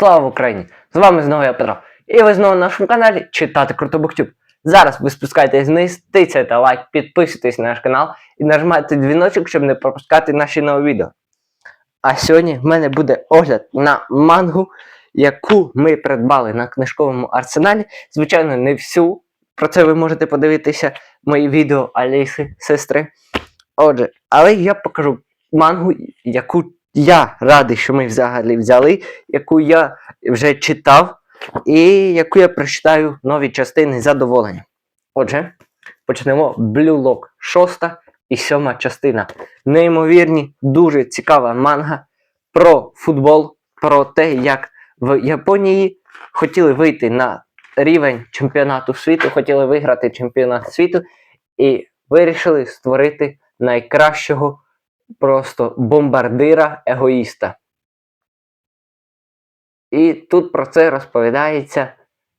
Слава Україні! З вами знову я Петро. І ви знову на нашому каналі Читати Круто Буктюб. Зараз ви спускаєтесь вниз, тицяйте лайк, підписуйтесь на наш канал і нажимайте дзвіночок, щоб не пропускати наші нові відео. А сьогодні в мене буде огляд на мангу, яку ми придбали на книжковому арсеналі. Звичайно, не всю. Про це ви можете подивитися мої відео Аліси, сестри. Отже, але я покажу мангу, яку я радий, що ми взагалі взяли, яку я вже читав, і яку я прочитаю нові частини з задоволенням. Отже, почнемо Blue Lock, шоста і сьома частина. Неймовірні, дуже цікава манга про футбол, про те, як в Японії хотіли вийти на рівень чемпіонату світу, хотіли виграти чемпіонат світу і вирішили створити найкращого просто бомбардира егоїста. І тут про це розповідається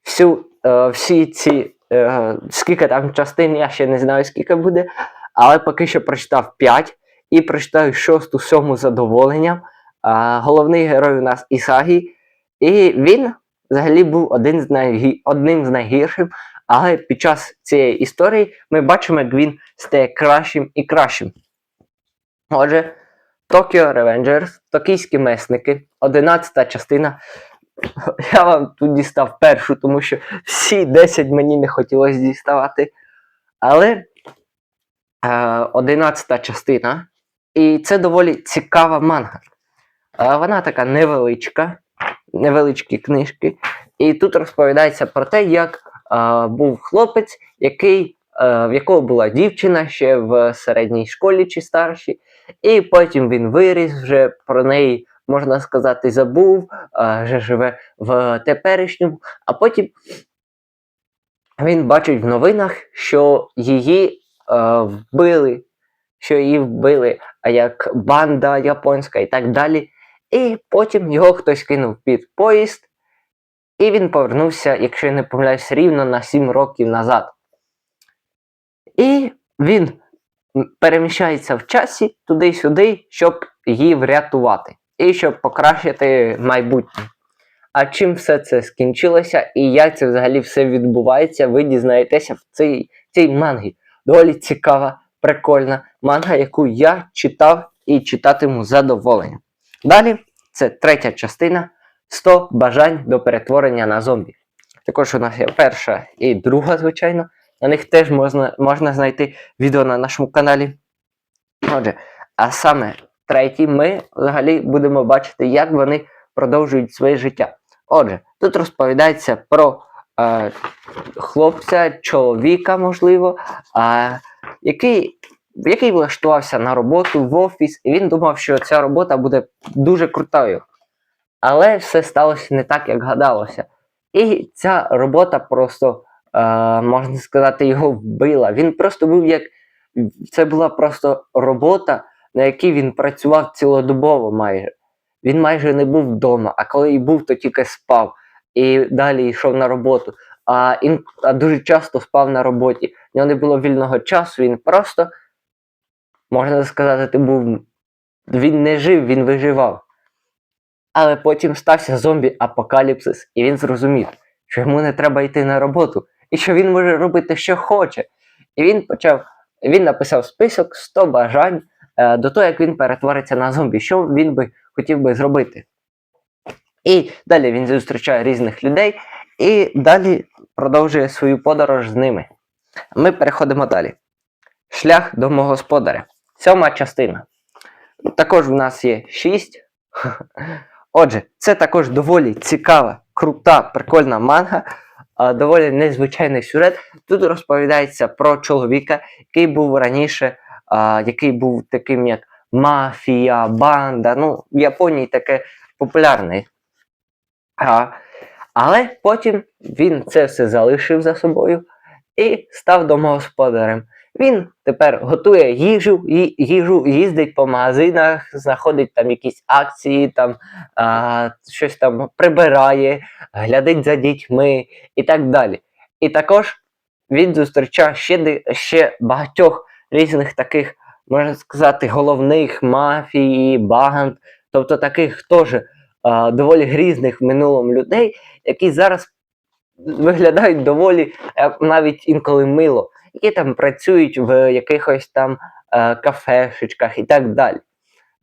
всю, е, всі ці, е, скільки там частин, я ще не знаю, скільки буде, але поки що прочитав 5 і прочитаю шосту, сьому задоволенням. А, головний герой у нас Ісагі, і він взагалі був один з найгі... одним з найгіршим, але під час цієї історії ми бачимо, як він стає кращим і кращим. Отже, Tokyo Revengers, Токійські месники, 11 частина. Я вам тут дістав першу, тому що всі 10 мені не хотілося діставати. Але е, 11 частина. І це доволі цікава манга. Е, вона така невеличка, невеличкі книжки. І тут розповідається про те, як е, був хлопець, який, е, в якого була дівчина ще в середній школі чи старшій. І потім він виріс, вже про неї, можна сказати, забув, вже живе в теперішньому. А потім він бачить в новинах, що її вбили, що її вбили а як банда японська і так далі. І потім його хтось кинув під поїзд, і він повернувся, якщо я не помиляюсь, рівно на 7 років назад. І він переміщається в часі туди-сюди, щоб її врятувати і щоб покращити майбутнє. А чим все це скінчилося і як це взагалі все відбувається, ви дізнаєтеся в цій, цій мангі. Доволі цікава, прикольна манга, яку я читав і читатиму з задоволенням. Далі це третя частина 100 бажань до перетворення на зомбі. Також у нас є перша і друга, звичайно. На них теж можна, можна знайти відео на нашому каналі. Отже, а саме третій ми взагалі будемо бачити, як вони продовжують своє життя. Отже, тут розповідається про е, хлопця, чоловіка, можливо, е, який, який влаштувався на роботу в офіс, і він думав, що ця робота буде дуже крутою. Але все сталося не так, як гадалося. І ця робота просто, можна сказати, його вбила. Він просто був як. Це була просто робота, на якій він працював цілодобово майже. Він майже не був вдома, а коли і був, то тільки спав. І далі йшов на роботу. А, ін, а дуже часто спав на роботі. В нього не було вільного часу, він просто, можна сказати, ти був. Він не жив, він виживав. Але потім стався зомбі-апокаліпсис, і він зрозумів, що йому не треба йти на роботу, і що він може робити, що хоче. І він почав, він написав список 100 бажань е, до того, як він перетвориться на зомбі, що він би хотів би зробити. І далі він зустрічає різних людей, і далі продовжує свою подорож з ними. Ми переходимо далі. Шлях до мого. Сьома частина. Також в нас є 6. Отже, це також доволі цікава, крута, прикольна манга, доволі незвичайний сюжет. Тут розповідається про чоловіка, який був раніше, який був таким як мафія, банда. Ну, в Японії таке популярне. Але потім він це все залишив за собою і став домогосподарем. Він тепер готує їжу, їжу, їздить по магазинах, знаходить там якісь акції, там а, щось там прибирає, глядить за дітьми і так далі. І також він зустрічає ще, ще багатьох різних таких, можна сказати, головних мафії, банд, тобто таких теж доволі грізних в минулому людей, які зараз виглядають доволі е, навіть інколи мило, які там працюють в якихось там е, кафешечках і так далі.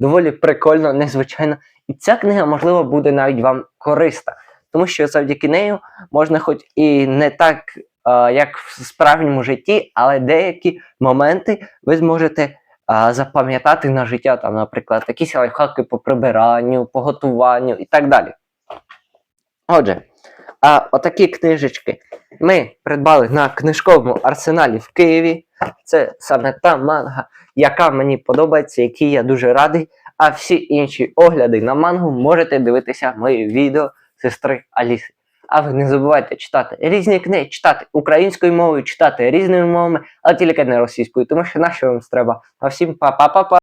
Доволі прикольно, незвичайно. І ця книга, можливо, буде навіть вам корисна, тому що завдяки нею можна, хоч і не так, е, як в справжньому житті, але деякі моменти ви зможете а, запам'ятати на життя, там, наприклад, якісь лайфхаки по прибиранню, по готуванню і так далі. Отже, а, отакі книжечки ми придбали на книжковому арсеналі в Києві. Це саме та манга, яка мені подобається, якій я дуже радий. А всі інші огляди на мангу можете дивитися в моїх відео сестри Аліси. А ви не забувайте читати різні книги, читати українською мовою, читати різними мовами, але тільки не російською, тому що на що вам треба. А всім па-па-па-па!